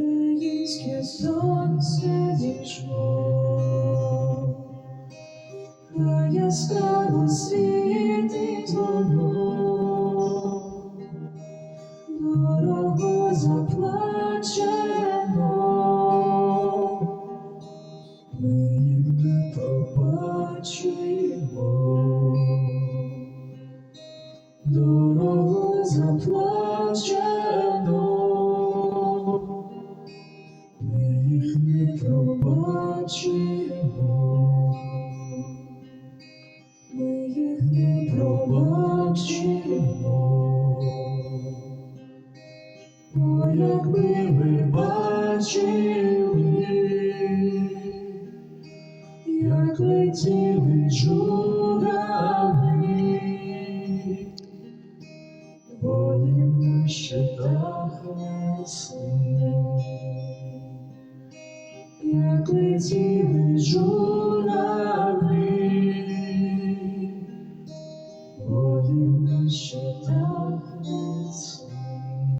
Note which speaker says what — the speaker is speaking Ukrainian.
Speaker 1: Українське сонце зійшло, хай яскраво світить воно, дорого заплачено, ми їх не побачимо, дорого заплачено. Пробачимо. Ми їх не пробачимо. О, якби бачили, як летіли волі на щитах несли, як пролетіли жовті.